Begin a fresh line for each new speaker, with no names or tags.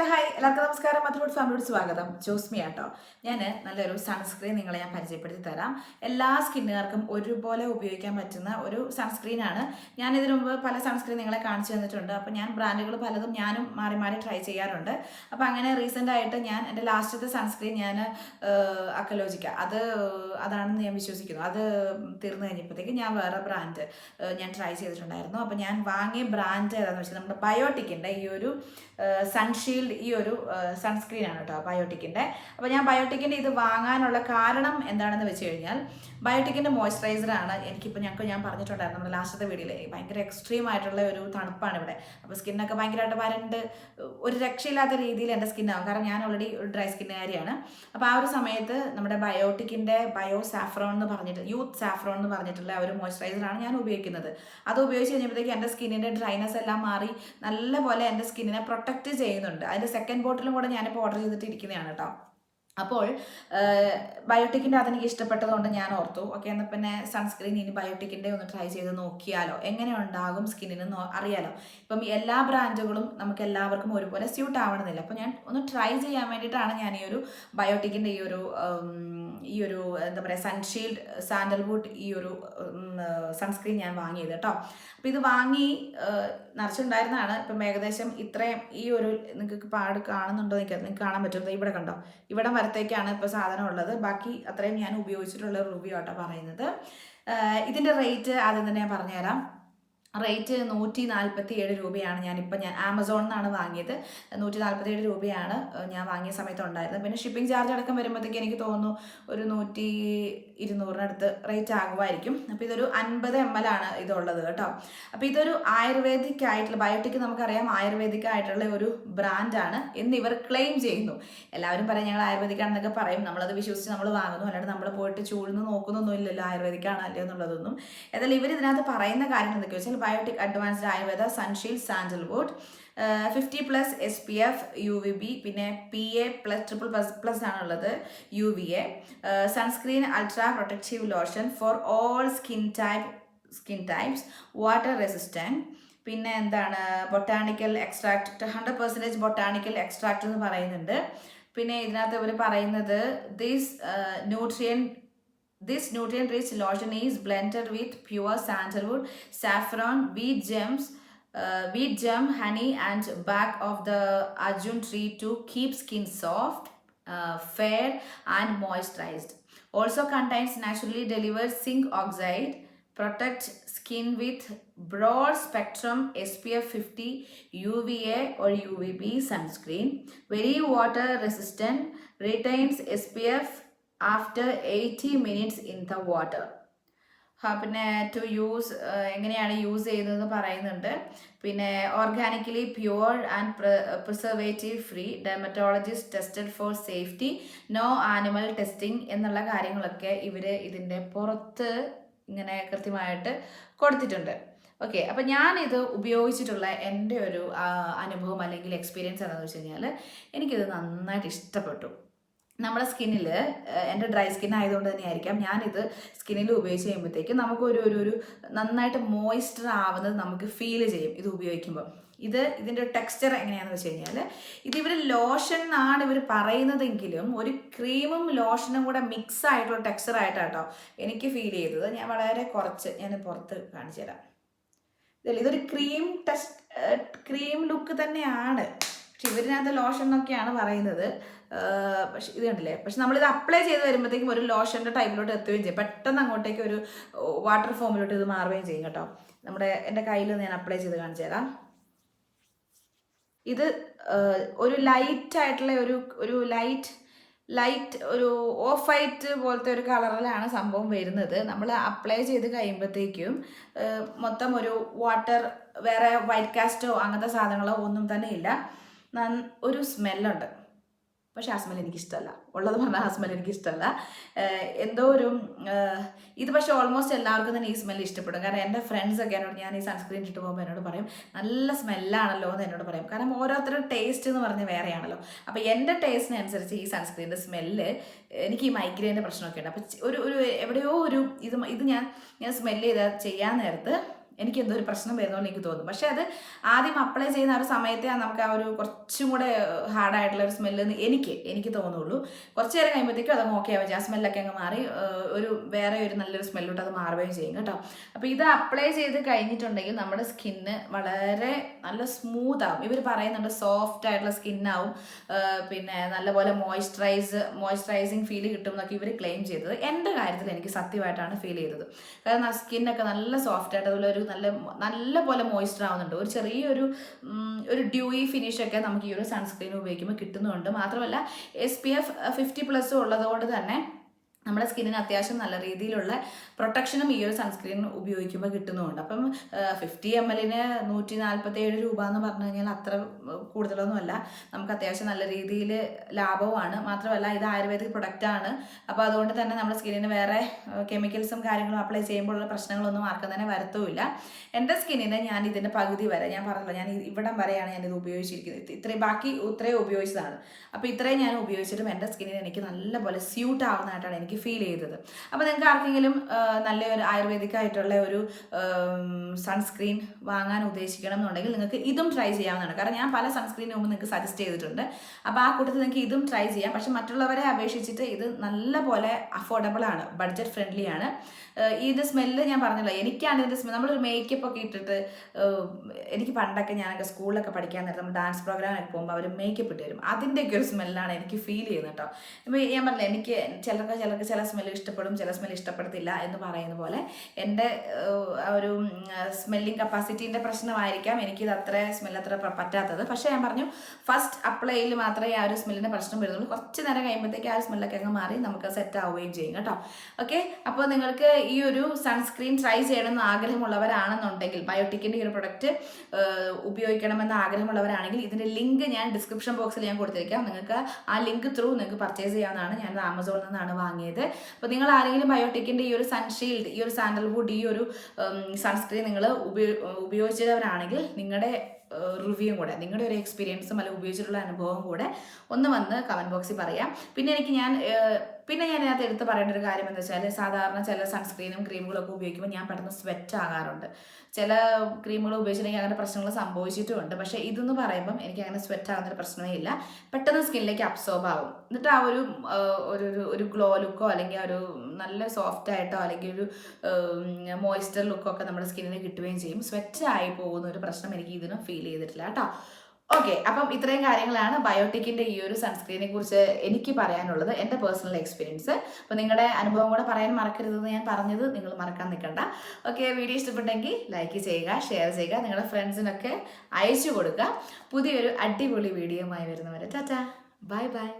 Hello hi. എല്ലാവർക്കും നമസ്കാരം. മധുബോട്ട് ഫാമിലിയോട് സ്വാഗതം. ജോസ്മി ആട്ടോ. ഞാൻ നല്ലൊരു സൺസ്ക്രീൻ നിങ്ങളെ ഞാൻ പരിചയപ്പെടുത്തി തരാം. എല്ലാ സ്കിന്നുകാർക്കും ഒരുപോലെ ഉപയോഗിക്കാൻ പറ്റുന്ന ഒരു സൺസ്ക്രീനാണ്. ഞാൻ ഇതിനു മുമ്പ് പല സൺസ്ക്രീൻ നിങ്ങളെ കാണിച്ചു തന്നിട്ടുണ്ട്. അപ്പോൾ ഞാൻ ബ്രാൻഡുകൾ പലതും ഞാനും മാറി മാറി ട്രൈ ചെയ്യാറുണ്ട്. അപ്പോൾ അങ്ങനെ റീസെന്റ് ആയിട്ട് ഞാൻ എന്റെ ലാസ്റ്റത്തെ സൺസ്ക്രീൻ ഞാൻ അക്കലോജിക്ക അത് അതാണെന്ന് ഞാൻ വിശ്വസിക്കുന്നു. അത് തീർന്നു കഴിഞ്ഞപ്പോഴത്തേക്ക് ഞാൻ വേറെ ബ്രാൻഡ് ഞാൻ ട്രൈ ചെയ്തിട്ടുണ്ടായിരുന്നു. അപ്പോൾ ഞാൻ വാങ്ങിയ ബ്രാൻഡ് ഏതാണെന്ന് വെച്ചാൽ നമ്മുടെ ബയോട്ടിക്കിന്റെ ഈ ഒരു സൺഷീൽഡ് ഈ ഒരു സൺസ്ക്രീൻ ആണ് കേട്ടോ ബയോട്ടിക്കിന്റെ. അപ്പോൾ ഞാൻ ബയോട്ടിക്കിന്റെ ഇത് വാങ്ങാനുള്ള കാരണം എന്താണെന്ന് വെച്ച് കഴിഞ്ഞാൽ ബയോട്ടിക്കിന്റെ മോയ്സ്ചറൈസറാണ് എനിക്കിപ്പോൾ ഞങ്ങൾക്ക് ഞാൻ പറഞ്ഞിട്ടുണ്ടായിരുന്നു നമ്മുടെ ലാസ്റ്റത്തെ വീഡിയോയിൽ ഭയങ്കര എക്സ്ട്രീം ആയിട്ടുള്ള ഒരു തണുപ്പാണ് ഇവിടെ. അപ്പോൾ സ്കിന്നൊക്കെ ഭയങ്കരമായിട്ട് വരണ്ട്. ഒരു രക്ഷയില്ലാത്ത രീതിയിൽ എന്റെ സ്കിന്നാകും കാരണം ഞാൻ ഓൾറെഡി ഡ്രൈ സ്കിന്നുകാരിയാണ് അപ്പോൾ ആ ഒരു സമയത്ത് നമ്മുടെ ബയോട്ടിക്കിന്റെ ബയോ സാഫ്രോൺ എന്ന് പറഞ്ഞിട്ട് യൂത്ത് സാഫ്രോൺ എന്ന് പറഞ്ഞിട്ടുള്ള ഒരു മോയ്സ്ചറൈസറാണ് ഞാൻ ഉപയോഗിക്കുന്നത്. അത് ഉപയോഗിച്ച് കഴിഞ്ഞപ്പോഴത്തേക്ക് എന്റെ സ്കിന്നിന്റെ ഡ്രൈനെസ് എല്ലാം മാറി. നല്ലപോലെ എന്റെ സ്കിന്നിനെ പ്രൊട്ടക്റ്റ് ചെയ്യുന്നുണ്ട്. അതിന്റെ സെക്കൻഡ് ബോട്ടിലും കൂടെ ഞാനിപ്പോൾ ഓർഡർ ചെയ്തിട്ട് ഇരിക്കുന്നതാണ് കേട്ടോ അപ്പോൾ ബയോട്ടിക്കിന്റെ അതെനിക്ക് ഇഷ്ടപ്പെട്ടതുകൊണ്ട് ഞാൻ ഓർത്തു. ഓക്കെ എന്നാൽ പിന്നെ സൺസ്ക്രീൻ ഇനി ബയോട്ടിക്കിന്റെ ഒന്ന് ട്രൈ ചെയ്ത് നോക്കിയാലോ? എങ്ങനെ ഉണ്ടാകും സ്കിന്നിന് അറിയാലോ? ഇപ്പം എല്ലാ ബ്രാൻഡുകളും നമുക്ക് എല്ലാവർക്കും ഒരുപോലെ സ്യൂട്ട് ആവണമെന്നില്ല. അപ്പോൾ ഞാൻ ഒന്ന് ട്രൈ ചെയ്യാൻ വേണ്ടിയിട്ടാണ് ഞാൻ ഈ ഒരു ബയോട്ടിക്കിന്റെ ഈ ഒരു ഈ ഒരു എന്താ പറയുക സൺഷീൽഡ് സാൻഡൽവുഡ് ഈ ഒരു സൺസ്ക്രീൻ ഞാൻ വാങ്ങിയത് കേട്ടോ. അപ്പോൾ ഇത് വാങ്ങി നിറച്ചുണ്ടായിരുന്നതാണ് ഇപ്പം ഏകദേശം ഇത്രയും ഈ ഒരു നിങ്ങൾക്ക് പാട് കാണുന്നുണ്ടോ നിങ്ങൾക്ക് നിങ്ങൾക്ക് കാണാൻ പറ്റും. ഇവിടെ കണ്ടോ? ഇവിടെ വരത്തേക്കാണ് ഇപ്പോൾ സാധനം ഉള്ളത്. ബാക്കി അത്രയും ഞാൻ ഉപയോഗിച്ചിട്ടുള്ള റിവ്യൂ ആട്ടോ പറയുന്നത്. ഇതിന്റെ റേറ്റ് ആദ്യം തന്നെ ഞാൻ പറഞ്ഞുതരാം. റേറ്റ് നൂറ്റി നാൽപ്പത്തി ഏഴ് രൂപയാണ് ഞാനിപ്പോൾ ഞാൻ ആമസോണിൽ നിന്നാണ് വാങ്ങിയത്. നൂറ്റി നാൽപ്പത്തി ഏഴ് രൂപയാണ് ഞാൻ വാങ്ങിയ സമയത്ത് ഉണ്ടായിരുന്നത്. പിന്നെ ഷിപ്പിംഗ് ചാർജ് അടക്കം വരുമ്പോഴത്തേക്ക് എനിക്ക് തോന്നുന്നു ഒരു നൂറ്റി ഇരുന്നൂറിനടുത്ത് റേറ്റ് ആകുമായിരിക്കും. അപ്പോൾ ഇതൊരു അൻപത് എം എൽ ആണ് ഇതുള്ളത് കേട്ടോ. അപ്പോൾ ഇതൊരു ആയുർവേദിക് ആയിട്ടുള്ള ബയോട്ടിക് നമുക്കറിയാം ആയുർവേദിക് ആയിട്ടുള്ള ഒരു ബ്രാൻഡാണ് എന്ന് ഇവർ ക്ലെയിം ചെയ്യുന്നു. എല്ലാവരും പറയും ഞങ്ങൾ ആയുർവേദിക് ആണെന്നൊക്കെ പറയും. നമ്മളത് വിശ്വസിച്ച് നമ്മൾ വാങ്ങുന്നു. അല്ലാണ്ട് നമ്മൾ പോയിട്ട് ചൂടുന്ന് നോക്കുന്നൊന്നും ഇല്ലല്ലോ. ആയുർവേദിക് അല്ലേ എന്നുള്ളതൊന്നും. എന്നാൽ ഇവർ ഇതിനകത്ത് പറയുന്ന കാര്യം എന്തൊക്കെയാ വെച്ചാൽ Biotique advanced Ayurveda sunshield sandalwood fifty plus S P F U V B പിന്നെ P A plus triple plus plus ആണുള്ളത് U V A sunscreen ultra protective lotion for all skin type skin types water resistant പിന്നെ എന്താണ് botanical extract hundred percentage botanical extract എന്ന് പറയുന്നുണ്ട്. പിന്നെ ഇതിനകത്ത് ഇവർ പറയുന്നത് this nutrient this nutrient rich lotion is blended with pure sandalwood, saffron beet gems, uh, wheat honey and bark of the Arjun tree to keep skin soft, uh, fair and moisturized. Also contains naturally delivered zinc oxide, protect skin with broad spectrum SPF 50 UVA or UVB sunscreen, very water resistant, retains SPF after 80 minutes in the water. പിന്നെ to use എങ്ങനെയാണ് use ചെയ്യുന്നതെന്ന് പറയുന്നുണ്ട്. പിന്നെ organically pure and preservative free dermatologist tested for safety no animal testing എന്നുള്ള കാര്യങ്ങളൊക്കെ ഇവർ ഇതിന്റെ പുറത്ത് ഇങ്ങനെ കൃത്യമായിട്ട് കൊടുത്തിട്ടുണ്ട്. ഓക്കെ അപ്പം ഞാനിത് ഉപയോഗിച്ചിട്ടുള്ള എന്റെ ഒരു അനുഭവം അല്ലെങ്കിൽ എക്സ്പീരിയൻസ് എന്താണെന്ന് വെച്ച് കഴിഞ്ഞാൽ എനിക്കിത് നന്നായിട്ട് ഇഷ്ടപ്പെട്ടു. നമ്മുടെ സ്കിന്നിൽ എന്റെ ഡ്രൈ സ്കിൻ ആയതുകൊണ്ട് തന്നെ ആയിരിക്കാം ഞാനിത് സ്കിന്നിൽ ഉപയോഗിച്ച് കഴിയുമ്പോഴത്തേക്കും നമുക്ക് ഒരു ഒരു നന്നായിട്ട് മോയ്സ്ചർ ആവുന്നത് നമുക്ക് ഫീൽ ചെയ്യും ഇത് ഉപയോഗിക്കുമ്പോൾ ഇത് ഇതിന്റെ ടെക്സ്ചർ എങ്ങനെയാണെന്ന് വെച്ച് കഴിഞ്ഞാൽ ഇത് ഇവർ ലോഷൻ എന്നാണ് ഇവർ പറയുന്നതെങ്കിലും ഒരു ക്രീമും ലോഷനും കൂടെ മിക്സ് ആയിട്ടുള്ള ടെക്സ്ചർ ആയിട്ടാട്ടോ എനിക്ക് ഫീൽ ചെയ്തത്. ഞാൻ വളരെ കുറച്ച് ഞാൻ പുറത്ത് കാണിച്ചു തരാം. ഇതൊരു ക്രീം ടെസ്റ്റ് ക്രീം ലുക്ക് തന്നെയാണ്. പക്ഷെ ഇവരിനകത്ത് ലോഷൻ എന്നൊക്കെയാണ് പറയുന്നത്. പക്ഷെ ഇത് കണ്ടില്ലേ? പക്ഷെ നമ്മളിത് അപ്ലൈ ചെയ്ത് വരുമ്പോഴത്തേക്കും ഒരു ലോഷന്റെ ടൈപ്പിലോട്ട് എത്തുകയും ചെയ്യും. പെട്ടെന്ന് അങ്ങോട്ടേക്ക് ഒരു വാട്ടർ ഫോമിലോട്ട് ഇത് മാറുകയും ചെയ്യും കേട്ടോ. നമ്മുടെ എന്റെ കയ്യിൽ ഞാൻ അപ്ലൈ ചെയ്ത് കാണിച്ചു തരാം. ഇത് ഒരു ലൈറ്റ് ആയിട്ടുള്ള ഒരു ഒരു ലൈറ്റ് ലൈറ്റ് ഒരു ഓഫ് വൈറ്റ് പോലത്തെ ഒരു കളറിലാണ് സംഭവം വരുന്നത്. നമ്മൾ അപ്ലൈ ചെയ്ത് കഴിയുമ്പോഴത്തേക്കും മൊത്തം ഒരു വാട്ടർ വേറെ വൈറ്റ് കാസ്റ്റോ അങ്ങനത്തെ സാധനങ്ങളോ ഒന്നും തന്നെ ഇല്ല. ഒരു സ്മെല്ലുണ്ട്. പക്ഷെ ആ സ്മെൽ എനിക്കിഷ്ടമല്ല ഉള്ളത് പറഞ്ഞാൽ ആ സ്മെൽ എനിക്കിഷ്ടമല്ല എന്തോ ഒരു ഇത് പക്ഷേ ഓൾമോസ്റ്റ് എല്ലാവർക്കും തന്നെ ഈ സ്മെൽ ഇഷ്ടപ്പെടും. കാരണം എന്റെ ഫ്രണ്ട്സൊക്കെ എന്നോട് ഞാൻ ഈ സൺസ്ക്രീൻ ഇട്ട് പോകുമ്പോൾ എന്നോട് പറയും നല്ല സ്മെല്ലാണല്ലോ എന്ന് എന്നോട് പറയും. കാരണം ഓരോരുത്തരുടെ ടേസ്റ്റ് എന്ന് പറഞ്ഞ് വേറെയാണല്ലോ. അപ്പോൾ എന്റെ ടേസ്റ്റിനനുസരിച്ച് ഈ സൺസ്ക്രീനിന്റെ സ്മെല്ല് എനിക്ക് ഈ മൈഗ്രെയിന്റെ പ്രശ്നമൊക്കെ ഉണ്ട്. അപ്പോൾ ഒരു ഒരു എവിടെയോ ഒരു ഇത് ഇത് ഞാൻ ഞാൻ സ്മെല്ല് ചെയ്താൽ ചെയ്യാൻ നേരത്ത് എനിക്ക് എന്തോ ഒരു പ്രശ്നം വരുന്നതുകൊണ്ട് എനിക്ക് തോന്നും. പക്ഷേ അത് ആദ്യം അപ്ലൈ ചെയ്യുന്ന ആ ഒരു സമയത്തെ നമുക്ക് ആ ഒരു കുറച്ച് കുറച്ചും കൂടെ ഹാർഡായിട്ടുള്ള ഒരു സ്മെല്ല് എനിക്ക് എനിക്ക് തോന്നുള്ളൂ. കുറച്ച് നേരം കഴിയുമ്പോഴത്തേക്കും അത് ഓക്കെ ആവുകയും ആ സ്മെല്ലൊക്കെ അങ്ങ് മാറി ഒരു വേറെ ഒരു നല്ലൊരു സ്മെല്ലോട്ട് അത് മാറുകയും ചെയ്യും കേട്ടോ. അപ്പോൾ ഇത് അപ്ലൈ ചെയ്ത് കഴിഞ്ഞിട്ടുണ്ടെങ്കിൽ നമ്മുടെ സ്കിന്ന് വളരെ നല്ല സ്മൂത്ത് ആവും. ഇവർ പറയുന്നുണ്ട് സോഫ്റ്റ് ആയിട്ടുള്ള സ്കിന്നാവും പിന്നെ നല്ലപോലെ മോയ്സ്ചറൈസ് മോയ്സ്ചറൈസിങ് ഫീൽ കിട്ടും എന്നൊക്കെ ഇവർ ക്ലെയിം ചെയ്തത്. എന്റെ കാര്യത്തിൽ എനിക്ക് സത്യമായിട്ടാണ് ഫീൽ ചെയ്തത്. കാരണം ആ സ്കിന്നൊക്കെ നല്ല സോഫ്റ്റ് ആയിട്ട് അതുപോലെ ഒരു നല്ല നല്ല പോലെ മോയ്സ്ചർ ആവുന്നുണ്ട്. ഒരു ചെറിയൊരു ഒരു ഡ്യൂയി ഫിനിഷൊക്കെ നമുക്ക് ഈ ഒരു സൺസ്ക്രീൻ ഉപയോഗിക്കുമ്പോൾ കിട്ടുന്നുണ്ട്. മാത്രമല്ല S P F fifty plus ഉള്ളതുകൊണ്ട് തന്നെ നമ്മുടെ സ്കിന്നിന് അത്യാവശ്യം നല്ല രീതിയിലുള്ള പ്രൊട്ടക്ഷനും ഈ ഒരു സൺസ്ക്രീൻ ഉപയോഗിക്കുമ്പോൾ കിട്ടുന്നുണ്ട് അപ്പം ഫിഫ്റ്റി എം എല്ലിന് നൂറ്റി നാൽപ്പത്തി ഏഴ് രൂപ എന്ന് പറഞ്ഞു കഴിഞ്ഞാൽ അത്ര കൂടുതലൊന്നുമല്ല. നമുക്ക് അത്യാവശ്യം നല്ല രീതിയിൽ ലാഭവുമാണ്. മാത്രമല്ല ഇത് ആയുർവേദിക് പ്രൊഡക്റ്റ് ആണ് അപ്പോൾ അതുകൊണ്ട് തന്നെ നമ്മുടെ സ്കിന്നിന് വേറെ കെമിക്കൽസും കാര്യങ്ങളും അപ്ലൈ ചെയ്യുമ്പോഴുള്ള പ്രശ്നങ്ങളൊന്നും ആർക്കും തന്നെ വരത്തുമില്ല എന്റെ സ്കിന്നിന് ഞാൻ ഇതിന്റെ പകുതി വരെ ഞാൻ പറഞ്ഞല്ലോ ഞാൻ ഇവിടം വരെയാണ് ഞാനിത് ഉപയോഗിച്ചിരിക്കുന്നത്. ഇത്രയും ബാക്കി ഇത്രയും ഉപയോഗിച്ചതാണ്. അപ്പോൾ ഇത്രയും ഞാൻ ഉപയോഗിച്ചിട്ടും എന്റെ സ്കിന്നിന് എനിക്ക് നല്ലപോലെ സ്യൂട്ട് ആവുന്നതായിട്ടാണ് എനിക്ക് ഫീൽ ചെയ്തത്. അപ്പോൾ നിങ്ങൾക്ക് ആർക്കെങ്കിലും നല്ല ഒരു ആയുർവേദിക് ആയിട്ടുള്ള ഒരു സൺസ്ക്രീൻ വാങ്ങാൻ ഉദ്ദേശിക്കണം എന്നുണ്ടെങ്കിൽ നിങ്ങൾക്ക് ഇതും ട്രൈ ചെയ്യാവുന്നതാണ്. കാരണം ഞാൻ പല സൺസ്ക്രീനും മുമ്പ് നിങ്ങൾക്ക് സജസ്റ്റ് ചെയ്തിട്ടുണ്ട്. അപ്പോൾ ആ കൂട്ടത്തിൽ നിങ്ങൾക്ക് ഇതും ട്രൈ ചെയ്യാം. പക്ഷെ മറ്റുള്ളവരെ അപേക്ഷിച്ചിട്ട് ഇത് നല്ല പോലെ അഫോർഡബിൾ ആണ് ബഡ്ജറ്റ് ഫ്രണ്ട്ലി ആണ്. ഇതിന്റെ സ്മെല്ല് ഞാൻ പറഞ്ഞല്ലോ എനിക്കാണ് ഇതിന്റെ സ്മെൽ നമ്മളൊരു മേക്കപ്പ് ഒക്കെ ഇട്ടിട്ട് എനിക്ക് പണ്ടൊക്കെ ഞാനൊക്കെ സ്കൂളിലൊക്കെ പഠിക്കാൻ നേരത്തെ നമ്മൾ ഡാൻസ് പ്രോഗ്രാമിനൊക്കെ പോകുമ്പോൾ അവർ മേക്കപ്പ് ഇട്ട് തരും. അതിന്റെയൊക്കെ ഒരു സ്മെല്ലാണ് എനിക്ക് ഫീൽ ചെയ്യുന്നത് കേട്ടോ ഇപ്പോൾ ഞാൻ പറഞ്ഞില്ല എനിക്ക് ചിലർക്ക് ചിലർക്ക് ചില സ്മെല്ല് ഇഷ്ടപ്പെടും ചില സ്മെല്ല് ഇഷ്ടപ്പെടത്തില്ല എന്ന് പറയുന്ന പോലെ എന്റെ ഒരു സ്മെല്ലിംഗ് കപ്പാസിറ്റീന്റെ പ്രശ്നമായിരിക്കാം എനിക്കിത് അത്ര സ്മെല്ല് അത്ര പറ്റാത്തത്. പക്ഷേ ഞാൻ പറഞ്ഞു ഫസ്റ്റ് അപ്ലൈയിൽ മാത്രമേ ആ ഒരു സ്മെല്ലിന്റെ പ്രശ്നം വരുന്നുള്ളൂ. കുറച്ച് നേരം കഴിയുമ്പോഴത്തേക്ക് ആ ഒരു സ്മെല്ലൊക്കെ അങ്ങ് മാറി നമുക്ക് സെറ്റ് ആവുകയും ചെയ്യും കേട്ടോ. ഓക്കെ അപ്പോൾ നിങ്ങൾക്ക് ഈ ഒരു സൺസ്ക്രീൻ ട്രൈ ചെയ്യണമെന്ന് ആഗ്രഹമുള്ളവരാണെന്നുണ്ടെങ്കിൽ ബയോട്ടിക്കിന്റെ ഈ ഒരു പ്രൊഡക്റ്റ് ഉപയോഗിക്കണമെന്ന് ആഗ്രഹമുള്ളവരാണെങ്കിൽ ഇതിന്റെ ലിങ്ക് ഞാൻ ഡിസ്ക്രിപ്ഷൻ ബോക്സിൽ ഞാൻ കൊടുത്തിരിക്കാം. നിങ്ങൾക്ക് ആ ലിങ്ക് ത്രൂ നിങ്ങൾക്ക് പർച്ചേസ് ചെയ്യാവുന്നതാണ്. ഞാൻ ആമസോണിൽ നിന്നാണ് വാങ്ങിയത്. അപ്പോൾ നിങ്ങൾ ആരെങ്കിലും ബയോട്ടിക്കിന്റെ ഈ ഒരു സൺഷീൽഡ് ഈ ഒരു സാൻഡൽവുഡ് ഈ ഒരു സൺസ്ക്രീൻ നിങ്ങൾ ഉപയോ ഉപയോഗിച്ചവരാണെങ്കിൽ നിങ്ങളുടെ റിവ്യൂവും കൂടെ നിങ്ങളുടെ ഒരു എക്സ്പീരിയൻസും അല്ലെങ്കിൽ ഉപയോഗിച്ചിട്ടുള്ള അനുഭവവും കൂടെ ഒന്ന് വന്ന് കമന്റ് ബോക്സിൽ പറയാം. പിന്നെ എനിക്ക് ഞാൻ പിന്നെ ഞാൻ അതിനകത്ത് എടുത്ത് പറയേണ്ട ഒരു കാര്യം എന്ന് വെച്ചാൽ സാധാരണ ചില സൺസ്ക്രീനും ക്രീമുകളൊക്കെ ഉപയോഗിക്കുമ്പോൾ ഞാൻ പെട്ടെന്ന് സ്വെറ്റ് ആകാറുണ്ട്. ചില ക്രീമുകൾ ഉപയോഗിച്ചിട്ടുണ്ടെങ്കിൽ അങ്ങനെ പ്രശ്നങ്ങൾ സംഭവിച്ചിട്ടുമുണ്ട്. പക്ഷേ ഇതെന്ന് പറയുമ്പം എനിക്ക് അങ്ങനെ സ്വെറ്റ് ആകുന്നൊരു പ്രശ്നമേ ഇല്ല. പെട്ടെന്ന് സ്കിന്നിലേക്ക് അബ്സോർബ് ആവും. എന്നിട്ട് ആ ഒരു ഒരു ഒരു- ഗ്ലോ ലുക്കോ അല്ലെങ്കിൽ ഒരു നല്ല സോഫ്റ്റ് ആയിട്ടോ അല്ലെങ്കിൽ ഒരു മോയ്സ്ചർ ലുക്കോ ഒക്കെ നമ്മുടെ സ്കിന്നിന് കിട്ടുകയും ചെയ്യും. സ്വെറ്റ് ആയി പോകുന്ന ഒരു പ്രശ്നം എനിക്ക് ഇതിനും ഫീൽ ചെയ്തിട്ടില്ല കേട്ടോ. ഓക്കെ അപ്പം ഇത്രയും കാര്യങ്ങളാണ് ബയോട്ടിക്കിന്റെ ഈ ഒരു സൺസ്ക്രീനെ കുറിച്ച് എനിക്ക് പറയാനുള്ളത് എന്റെ പേഴ്സണൽ എക്സ്പീരിയൻസ് അപ്പോൾ നിങ്ങളുടെ അനുഭവം കൂടെ പറയാൻ മറക്കരുതെന്ന് ഞാൻ പറഞ്ഞത് നിങ്ങൾ മറക്കാൻ നിൽക്കണ്ട. ഓക്കെ വീഡിയോ ഇഷ്ടപ്പെട്ടെങ്കിൽ ലൈക്ക് ചെയ്യുക ഷെയർ ചെയ്യുക നിങ്ങളുടെ ഫ്രണ്ട്സിനൊക്കെ അയച്ചു കൊടുക്കുക. പുതിയൊരു അടിപൊളി വീഡിയോ ആയി വരുന്നവരെ ടാറ്റാ. Bye bye